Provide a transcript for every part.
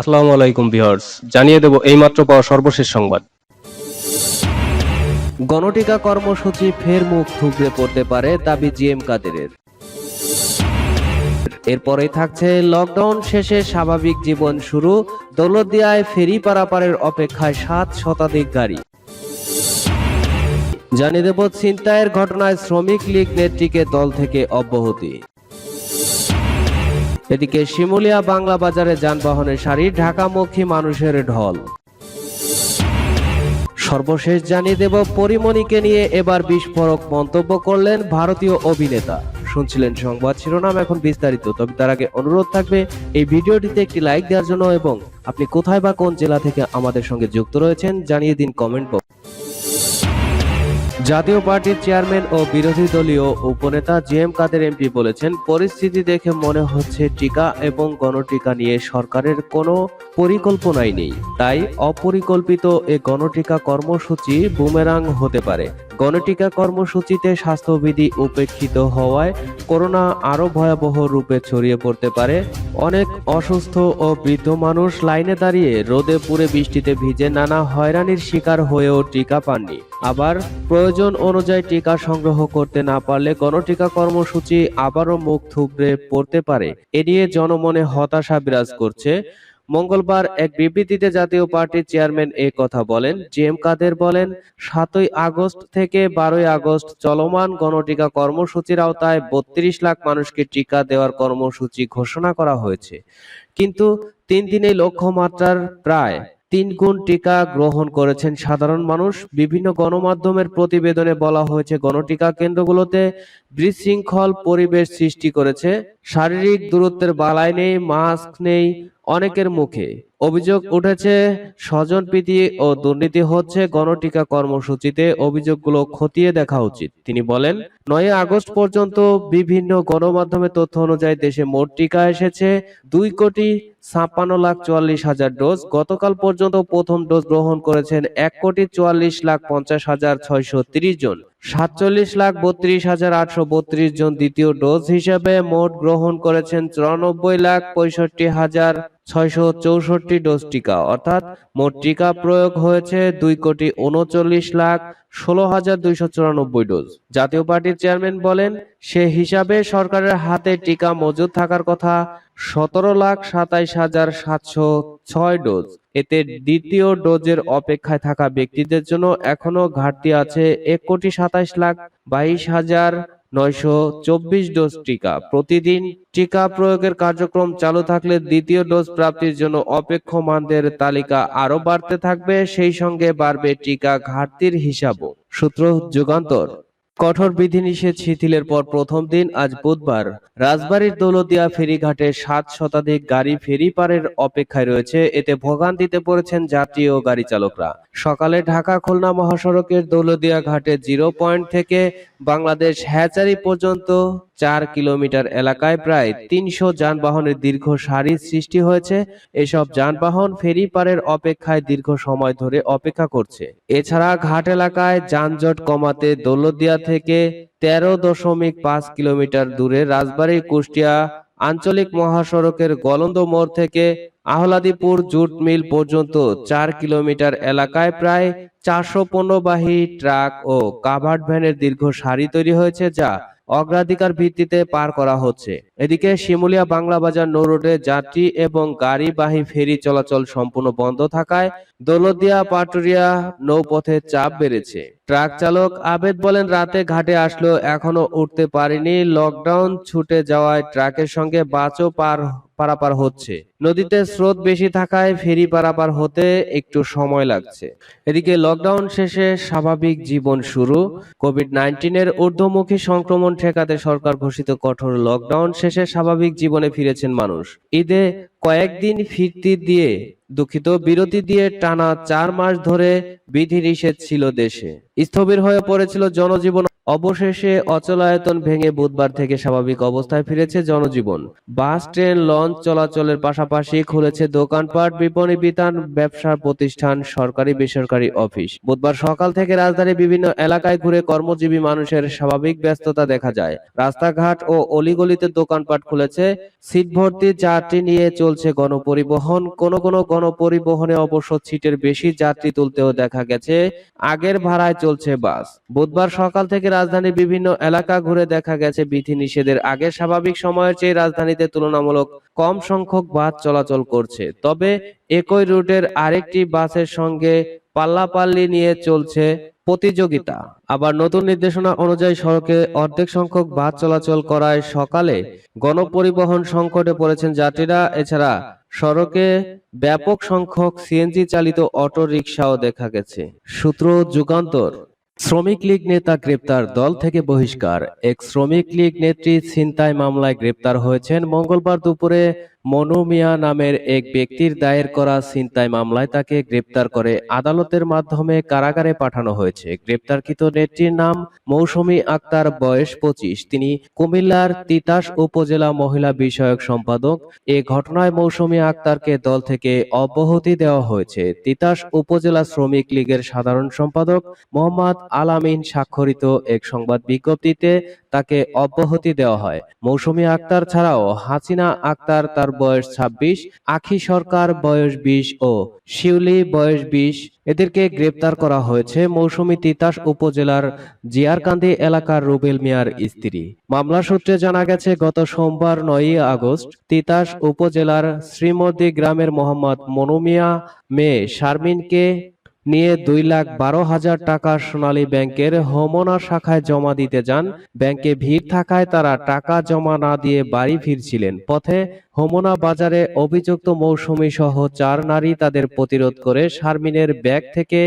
আসসালামু আলাইকুম ভিউয়ার্স, জানিয়ে দেব এইমাত্র পাওয়া সর্বশেষ সংবাদ। গণটিকা কর্মসূচি ফের মুখ থুবড়ে পড়তে পারে দাবি জিএম কাদেরের। এরপরেই থাকছে লকডাউন শেষে স্বাভাবিক জীবন শুরু, দৌলতদিয়ায় ফেরি পারাপারের অপেক্ষায় সাত শতাধিক গাড়ি। জানিয়ে দেব ছিনতাইয়ের ঘটনায় শ্রমিক লীগ নেত্রীকে দল থেকে অব্যাহতি। এদিকে শিমুলিয়া বাংলা বাজারে যানবাহনের সারি ঢাকামুখী মানুষের ঢল। সর্বশেষ জানিয়ে দেব, পরিমণিকে নিয়ে এবার বিস্ফোরক মন্তব্য করলেন ভারতীয় অভিনেতা। শুনছিলেন সংবাদ শিরোনাম, এখন বিস্তারিত। তবে তার আগে অনুরোধ থাকবে, এই ভিডিওটিতে একটি লাইক দেওয়ার জন্য এবং আপনি কোথায় বা কোন জেলা থেকে আমাদের সঙ্গে যুক্ত রয়েছেন, জানিয়ে দিন কমেন্ট বক্স। জাতীয় পার্টির চেয়ারম্যান ও বিরোধী দলীয় উপনেতা জি এম কাদের এমপি বলেছেন, পরিস্থিতি দেখে মনে হচ্ছে টিকা এবং গণটিকা নিয়ে সরকারের কোনো পরিকল্পনাই নেই। তাই অপরিকল্পিত এ গণটিকা কর্মসূচি বুমেরাং হতে পারে। গণটিকা কর্মসূচিতে স্বাস্থ্যবিধি উপেক্ষিত হওয়ায় করোনা আরও ভয়াবহ রূপে ছড়িয়ে পড়তে পারে। অনেক অসুস্থ ও বৃদ্ধ মানুষ লাইনে দাঁড়িয়ে রোদে পুড়ে বৃষ্টিতে ভিজে নানা হয়রানির শিকার হয়েও টিকা পাননি। আবার প্রয়োজন অনুযায়ী টিকা সংগ্রহ করতে না পারলে গণটিকা কর্মসূচি আবারও মুখ থুবড়ে পড়তে পারে। এ নিয়ে জনমনে হতাশা বিরাজ করছে মঙ্গলবার এক বিবৃতিতে জাতীয় পার্টির চেয়ারম্যান এ কথা বলেন। জি এম কাদের বলেন, সাতই আগস্ট থেকে বারোই আগস্ট চলমান গণটিকা কর্মসূচির আওতায় বত্রিশ লাখ মানুষকে টিকা দেওয়ার কর্মসূচি ঘোষণা করা হয়েছে। কিন্তু তিন দিনে লক্ষ্যমাত্রার প্রায় তিন গুণ টিকা গ্রহণ করেছেন সাধারণ মানুষ। বিভিন্ন গণমাধ্যমের প্রতিবেদনে বলা হয়েছে, গণটিকা কেন্দ্রগুলোতে বিশৃঙ্খল পরিবেশ সৃষ্টি করেছে। শারীরিক দূরত্বের বালাই নেই, মাস্ক নেই অনেকের মুখে। অভিযোগ উঠেছে স্বজনপ্রীতি ও দুর্নীতি হচ্ছে গণটিকা কর্মসূচিতে অভিযোগগুলো খতিয়ে দেখা উচিত। তিনি বলেন নয় আগস্ট পর্যন্ত বিভিন্ন গণমাধ্যমে তথ্য অনুযায়ী দেশে মোট টিকা এসেছে দুই কোটি ছাপ্পান্ন লাখ চুয়াল্লিশ হাজার ডোজ। গতকাল পর্যন্ত প্রথম ডোজ গ্রহণ করেছেন এক কোটি চুয়াল্লিশ লাখ পঞ্চাশ হাজার ছয়শো তিরিশ জন। সাতচল্লিশ লাখ বত্রিশ হাজার আটশো বত্রিশ জন দ্বিতীয় ডোজ হিসেবে মোট গ্রহণ করেছেন চুরানব্বই লাখ পঁয়ষট্টি হাজার ছয়শো চৌষট্টি ডোজ টিকা, অর্থাৎ মোট টিকা প্রয়োগ হয়েছে দুই কোটি উনচল্লিশ লাখ ষোলো হাজার দুইশো চুরানব্বই ডোজ। জাতীয় পার্টির চেয়ারম্যান বলেন, সে হিসাবে সরকারের হাতে টিকা মজুদ থাকার কথা সতেরো লাখ সাতাইশ হাজার সাতশো ছয় ডোজ। এতে দ্বিতীয় ডোজের অপেক্ষায় থাকা ব্যক্তিদের জন্য এখনও ঘাটতি আছে এক কোটি সাতাইশ লাখ বাইশ হাজার নয়শো চব্বিশ ডোজ টিকা। প্রতিদিন টিকা প্রয়োগের কার্যক্রম চালু থাকলে দ্বিতীয় ডোজ প্রাপ্তির জন্য অপেক্ষমানদের তালিকা আরও বাড়তে থাকবে, সেই সঙ্গে বাড়বে টিকা ঘাটতির হিসাবও। সূত্র যুগান্তর। কঠোর বিধিনিষেধ শিথিলের পর প্রথম দিন আজ বুধবার, রাজবাড়ির দৌলদিয়া ফেরিঘাটে সাত শতাধিক গাড়ি ফেরি পারের অপেক্ষায় রয়েছে, এতে ভোগান্তিতে পড়েছেন যাত্রী ও গাড়ি চালকরা। সকালে ঢাকা খুলনা মহাসড়কের দৌলদিয়া ঘাটে জিরো পয়েন্ট থেকে বাংলাদেশ হ্যাচারি পর্যন্ত চার কিলোমিটার এলাকায় প্রায় তিনশো যানবাহনের দীর্ঘ সারির সৃষ্টি হয়েছে। এসব যানবাহন ফেরি পারের অপেক্ষায় দীর্ঘ সময় ধরে অপেক্ষা করছে। এছাড়া ঘাট এলাকায় যানজট কমাতে দৌলতদিয়া থেকে তেরো দশমিক পাঁচ কিলোমিটার দূরে রাজবাড়ী, কুষ্টিয়া আঞ্চলিক মহাসড়কের গলন্দ মোড় থেকে আহলাদিপুর জুট মিল পর্যন্ত চার কিলোমিটার এলাকায় প্রায় চারশো পণ্যবাহী ট্রাক ও কাভার্ড ভ্যানের দীর্ঘ সারি তৈরি হয়েছে, যা অগ্রাধিকার ভিত্তিতে পার করা হচ্ছে। এদিকে শিমুলিয়া বাংলা বাজার নৌ রোডে যাত্রী এবং গাড়িবাহী ফেরি চলাচল সম্পূর্ণ বন্ধ থাকায় দৌলতদিয়া পাটুরিয়া নৌপথে চাপ বেড়েছে। ট্রাক চালক আবেদ বলেন, রাতে ঘাটে আসলো এখনও উঠতে পারেনি। লকডাউন ছুটে যাওয়ায় ট্রাকের সঙ্গে বাসও পার, পারাপার হচ্ছে। নদীতে স্রোত বেশি থাকায় ফেরি পারাপার হতে একটু সময় লাগছে। এদিকে লকডাউন শেষে স্বাভাবিক জীবন শুরু। কোভিড নাইন্টিনের ঊর্ধ্বমুখী সংক্রমণ ঠেকাতে সরকার ঘোষিত কঠোর লকডাউন শেষে স্বাভাবিক জীবনে ফিরেছেন মানুষ। ঈদে কয়েকদিন ফিরতি দিয়ে, দুঃখিত, বিরতি দিয়ে টানা চার মাস ধরে বিধিনিষেধ ছিল দেশে। স্থবির হয়ে পড়েছিল জনজীবন। অবশেষে অচলায়তন ভেঙে বুধবার থেকে স্বাভাবিক অবস্থায় ফিরেছে জনজীবন। বাস, ট্রেন, লঞ্চ চলাচলের পাশাপাশি খুলেছে দোকানপাট, বিপণী বিতান, ব্যবসা প্রতিষ্ঠান, সরকারি, বেসরকারি অফিস। বুধবার সকাল থেকে রাজধানীর বিভিন্ন এলাকায় ঘুরে কর্মজীবী মানুষের স্বাভাবিক ব্যস্ততা দেখা যায়। রাস্তাঘাট ও অলিগলিতে দোকানপাট খুলেছে। সিট ভর্তি যাত্রী নিয়ে চলছে গণপরিবহন। কোন কোন গণপরিবহনে অবশ্য সিটের বেশি যাত্রী তুলতেও দেখা গেছে। আগের ভাড়ায় চলছে বাস। বুধবার সকাল থেকে রাজধানীর বিভিন্ন এলাকা ঘুরে দেখা গেছে বিধি নিষেধের আগে স্বাভাবিক সময়ের চেয়ে রাজধানীতে তুলনামূলক কম সংখ্যক বাস চলাচল করছে। তবে একই রুটের আরেকটি বাসের সঙ্গে পাল্লাপাল্লি নিয়ে চলছে প্রতিযোগিতা। আবার নতুন নির্দেশনা অনুযায়ী সড়কে অর্ধেক সংখ্যক বাস চলাচল করায় সকালে গণপরিবহন সংকটে পড়েছেন যাত্রীরা। এছাড়া সড়কে ব্যাপক সংখ্যক সিএনজি চালিত অটো রিকশাও দেখা গেছে। সূত্র যুগান্তর। শ্রমিক লীগ নেতা গ্রেপ্তার দল থেকে বহিষ্কার। এক শ্রমিক লীগ নেত্রী ছিনতাই মামলায় গ্রেপ্তার হয়েছেন। মঙ্গলবার দুপুরে মনু মিয়া নামের এক ব্যক্তির দায়ের করা ছিনতাই মামলায় তাকে গ্রেপ্তার করে আদালতের মাধ্যমে কারাগারে পাঠানো হয়েছে। গ্রেপ্তারকৃত নেত্রীর নাম মৌসুমী আক্তার, বয়স পঁচিশ। তিনি কুমিল্লার তিতাস উপজেলা মহিলা বিষয়ক সম্পাদক। এ ঘটনায় মৌসুমী আক্তারকে দল থেকে অব্যাহতি দেওয়া হয়েছে। তিতাস উপজেলা শ্রমিক লীগের সাধারণ সম্পাদক মোহাম্মদ আলামিন স্বাক্ষরিত এক সংবাদ বিজ্ঞপ্তিতে তাকে অব্যাহতি দেওয়া হয়। মৌসুমী আক্তার ছাড়াও হাসিনা আক্তার তার বয়স ২৬ আখি সরকার বয়স ২০ ও শিউলি বয়স ২০ এদেরকে গ্রেপ্তার করা হয়েছে মৌসুমী তিতাস উপজেলার জিয়ারকান্দি এলাকার রুবেল মিয়ার স্ত্রী। মামলা সূত্রে জানা গেছে, গত সোমবার নয়ই আগস্ট তিতাস উপজেলার শ্রীমতী গ্রামের মোহাম্মদ মনুমিয়া মেয়ে শারমিনকে নিয়ে দুই লাখ বারো হাজার টাকা সোনালী ব্যাংকের হোমনা শাখায় জমা দিতে যান। ব্যাংকে ভিড় থাকায় তারা টাকা জমা না দিয়ে বাড়ি ফিরছিলেন। পথে হোমনা বাজারে অভিযুক্ত মৌসুমী সহ চার নারী তাদের প্রতিরোধ করে শারমিনের ব্যাগ থেকে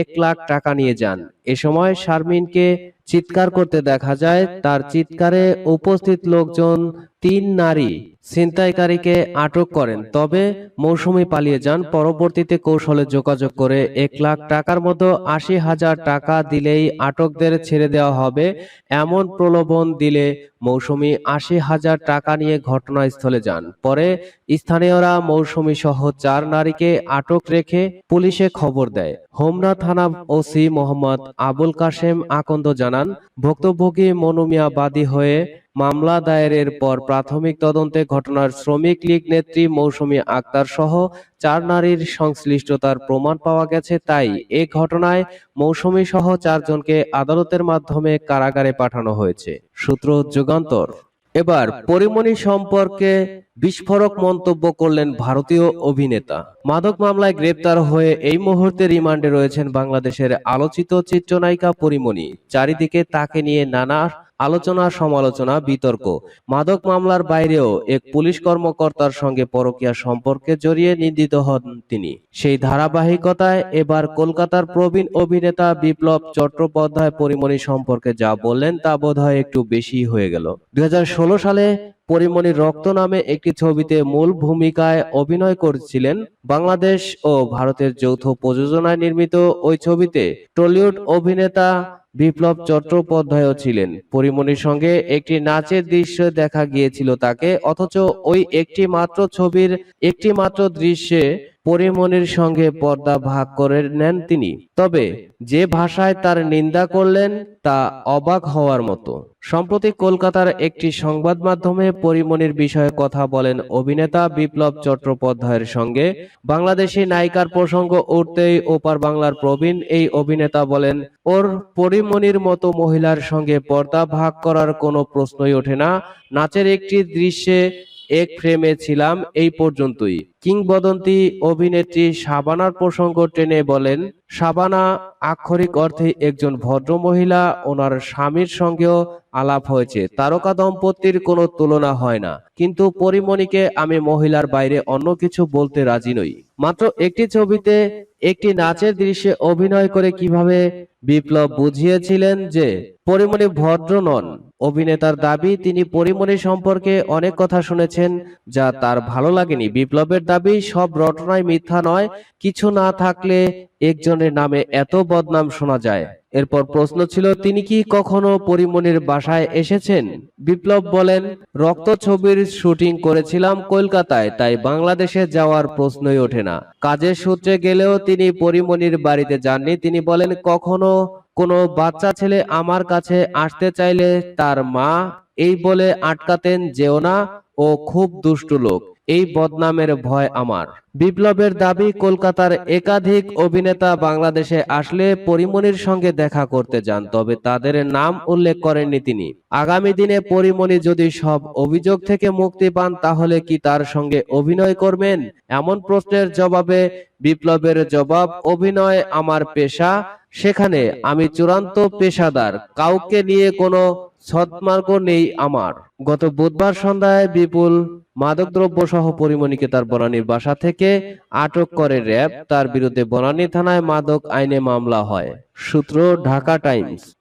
এক লাখ টাকা নিয়ে যান। এ সময় শারমিনকে চিৎকার করতে দেখা যায়, তার চিৎকারে উপস্থিত লোকজন তিন নারী ছিনতাইকারীকে আটক করেন। তবে মৌসুমি পালিয়ে যান, পরবর্তীতে কৌশলে যোগাযোগ করে এক লাখ টাকার মতো আশি হাজার টাকা দিলেই আটকদের ছেড়ে দেওয়া হবে। এমন প্রলোভন দিলে মৌসুমি আশি হাজার টাকা নিয়ে ঘটনাস্থলে যান। পরে স্থানীয়রা মৌসুমী সহ চার নারীকে আটক রেখে পুলিশে খবর দেয়। হোমনা থানা ওসি মোহাম্মদ আবুল কাশেম আকন্দ জানান, ভুক্তভোগী মনুমিয়া বাদী হয়ে মামলা দায়েরের পর প্রাথমিক তদন্তে ঘটনার শ্রমিক লীগ নেত্রী মৌসুমী আক্তার সহ চার নারীর সংশ্লিষ্টতার প্রমাণ পাওয়া গেছে তাই এ ঘটনায় মৌসুমী সহ চারজনকে আদালতের মাধ্যমে কারাগারে পাঠানো হয়েছে। সূত্র যুগান্তর। এবার পরিমণি সম্পর্কে বিস্ফোরক মন্তব্য করলেন ভারতীয় অভিনেতা। মাদক মামলায় গ্রেপ্তার হয়ে এই মুহূর্তে রিমান্ডে রয়েছেন বাংলাদেশের আলোচিত চিত্রনায়িকা পরিমণি। চারিদিকে তাকে নিয়ে নানা আলোচনা, সমালোচনা, বিতর্ক। মাদক মামলার বাইরেও এক পুলিশ কর্মকর্তার সঙ্গে পরকীয়া সম্পর্কে জড়িয়ে নিন্দিত হন তিনি। সেই ধারাবাহিকতায় এবার কলকাতার প্রবীণ অভিনেতা বিপ্লব চট্টোপাধ্যায় পরিমণি সম্পর্কে যা বললেন তা বোধহয় একটু বেশি হয়ে গেল। দুই হাজার ষোলো সালে পরিমণির রক্ত নামে একটি ছবিতে মূল ভূমিকায় অভিনয় করেছিলেন। বাংলাদেশ ও ভারতের যৌথ প্রযোজনায় নির্মিত ওই ছবিতে টলিউড অভিনেতা বিপ্লব চট্টোপাধ্যায়ও ছিলেন। পরিমণির সঙ্গে একটি নাচের দৃশ্য দেখা গিয়েছিল তাকে, অথচ ওই একটি মাত্র ছবির একটি মাত্র দৃশ্যে পরিমণির সঙ্গে পর্দা ভাগ করে নেন তিনি। তবে যে ভাষায় তার নিন্দা করলেন, তা অবাক হওয়ার মতো। সম্প্রতি কলকাতার একটি সংবাদ মাধ্যমে পরিমণির বিষয়ে কথা বলেন অভিনেতা বিপ্লব চট্টোপাধ্যায়ের সঙ্গে। বাংলাদেশি নায়িকার প্রসঙ্গ উঠতেই ওপার বাংলার প্রবীণ এই অভিনেতা বলেন, ওর পরিমণির মতো মহিলার সঙ্গে পর্দা ভাগ করার কোনো প্রশ্নই ওঠে না। নাচের একটি দৃশ্যে এক ফ্রেমে ছিলাম এই পর্যন্তই। কিংবদন্তি অভিনেত্রী সাবানার প্রসঙ্গ টেনে বলেন সাবানা আক্ষরিক অর্থে একজন ভদ্রমহিলা, ওনার স্বামীর সঙ্গেও আলাপ হয়েছে। তারকা দম্পতির কোনো তুলনা হয় না। কিন্তু পরিমণিকে আমি মহিলার বাইরে অন্য কিছু বলতে রাজি নই। মাত্র একটি ছবিতে একটি নাচের দৃশ্যে অভিনয় করে কীভাবে বিপ্লব বুঝিয়েছিলেন যে, পরিমণি ভদ্র নন। অভিনেতার দাবি, তিনি পরিমণি সম্পর্কে অনেক কথা শুনেছেন যা তার ভালো লাগেনি। বিপ্লবের দাবি, সব রটনায় মিথ্যা নয়। কিছু না থাকলে একজনের নামে এত বদনাম শোনা যায়। এরপর প্রশ্ন ছিল, তিনি কি কখনো পরিমনির বাসায় এসেছেন? বিপ্লব বলেন রক্ত ছবির শুটিং করেছিলাম কলকাতায়, তাই বাংলাদেশে যাওয়ার প্রশ্নই ওঠে না। কাজের সূত্রে গেলেও তিনি পরিমণির বাড়িতে যাননি। তিনি বলেন, কখনো কোনো বাচ্চা ছেলে আমার কাছে আসতে চাইলে তার মা এই বলে আটকাতেন যেও না ও খুব দুষ্টু লোক। এই বদনামের ভয় আমার। বিপ্লবের দাবি কলকাতার একাধিক অভিনেতা বাংলাদেশে আসলে পরিমণির সঙ্গে দেখা করতে যান, তবে তাদের নাম উল্লেখ করেননি তিনি। আগামী দিনে পরিমণি যদি সব অভিযোগ থেকে মুক্তি পান, তাহলে কি তার সঙ্গে অভিনয় করবেন? এমন প্রশ্নের জবাবে বিপ্লবের জবাব, অভিনয় আমার পেশা। সেখানে আমি চূড়ান্ত পেশাদার। কাউকে নিয়ে কোনো সৎমার্গ নেই আমার। গত বুধবার সন্ধ্যায় বিপুল মাদকদ্রব্য সহ পরিমণিকে তার বনানীর বাসা থেকে আটক করে র্যাব। তার বিরুদ্ধে বনানী থানায় মাদক আইনে মামলা হয়। সূত্র ঢাকা টাইমস।